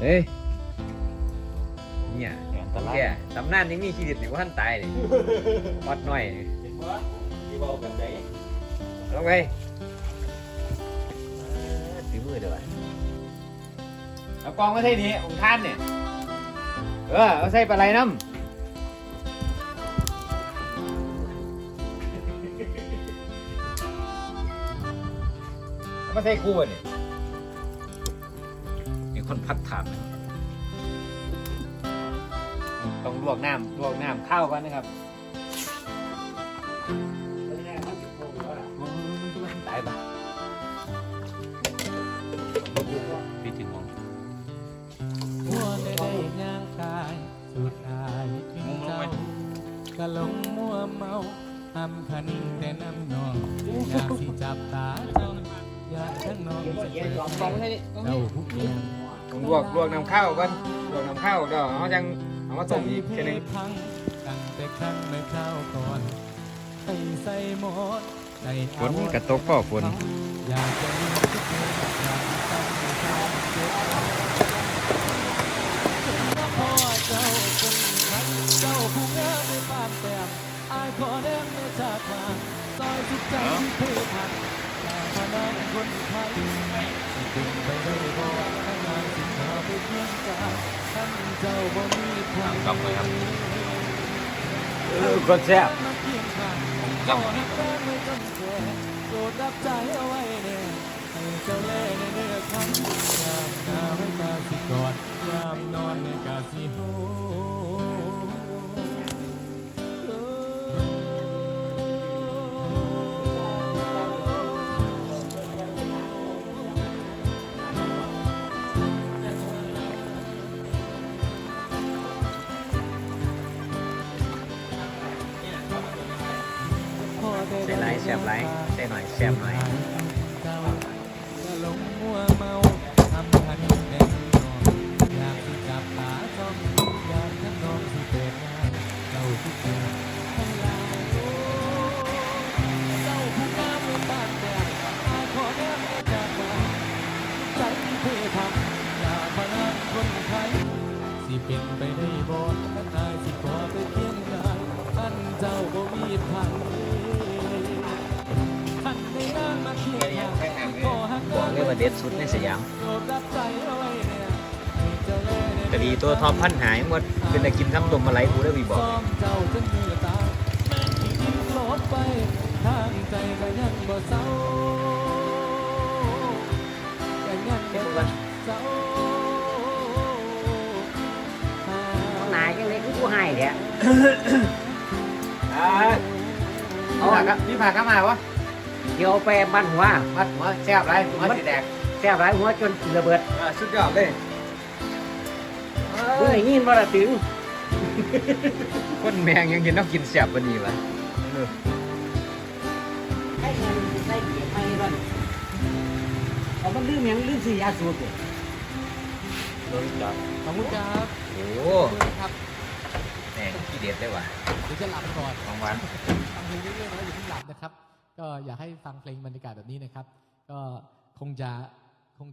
เฮ้ย เนี่ยอันตรายแกตำนานยังมีชีวิตอยู่ว่าท่านตายเลยวัดหน่อยเห็นบ่ที่เว้ากันได้ลงไปถือมือเดี๋ยวะเอากองมาใส่นี่องค์ท่านเนี่ย เออ เอาใส่ปลาไหลน้ำเอามาใส่กูอะเนี่ยมี คนพัดถามนะต้องลวกน้ำลวกน้ำข้าวก่อนนะครับตายปะปีถึงมองหัวได้ได้ย่างกายสุดท้ายถึงเจ้าก็หลงมัวเมาทำคันแต่น้ำนองอยากสิจับตาจ้องอยากทั้งน้องจะเจอฟองให้ดิเจ้าผู้เพีย งลวกลวกน้ำข้าวก่อนลวกน้ำข้าวเดี๋ยวเอาจังเอามาต้มอีกเพแค่นึงพังตั้งแต่ครั้งเมื่อข้าวก่อนใส่ใส่หมดในฝนกระตกพ่อฝนอยากจะมีทุกคนอยากต้องมีความเจ็บพ่อเจ้าคนนั้นเจ้าผู้งามในบ้านแต้มอายขอแดงในชาติมาซอยสุดใจที่เพพันอยากมา นั่งคนไทยสิเป็นไปได้บ่ถ้างานสิขอไปเพียงกายท่านเจ้าบ่มีความกลับเลยครับเออคนแซ่บมาเพียงข้างขอให้แฟนไม่จนแก่โปรดรับใจเอาไว้แน่ให้เจ้าเล่ในเนื้อคำยามหนา บไหลายใส่หน่อยแซ่บหน่อยเจ้าจะหนแดงนอยากสิจับตาจ้องอยากทั้งนอนสิเปิดงานเจ้าทุก เด็ดสุดในสยามแน่ให้เจ้าแลในกะดีตัวทอมพันหายหมดเป็นตะกินคำต้มมาไหลกูได้วีบอกซ้าจนเหงื่อตาแม่นางใจก็ยังเลยคือผู้ให้เนี่ยอ่าเอาผักครับนี่ผักเข้ามาวะ เดี๋ยวไปบันหัว มัดหัวแซ่บไรหัวสีแดงแซ่บหลายหัวจนระเบิดอ่าสุดยอดเลยเพิ่งได้ยินว่าละถึงคนแมงยังกินต้องกินแซ่บวันนี้วะเออให้เงินใส่เกียร์ให้บ้านเอามันลืมหยังลืมซื้อยาสูบเนี่ยโดนจับขอบคุณครับโอ้ครับแหมขี้เด็ดได้ว่ะเดี๋ยวจะหลับก่อนของหวานฟังเพลงเรื่อยๆนะอย่าเพิ่งหลับนะครับ ก็อยากให้ฟังเพลงบรรยากาศแบบนี้นะครับ ก็คงจะ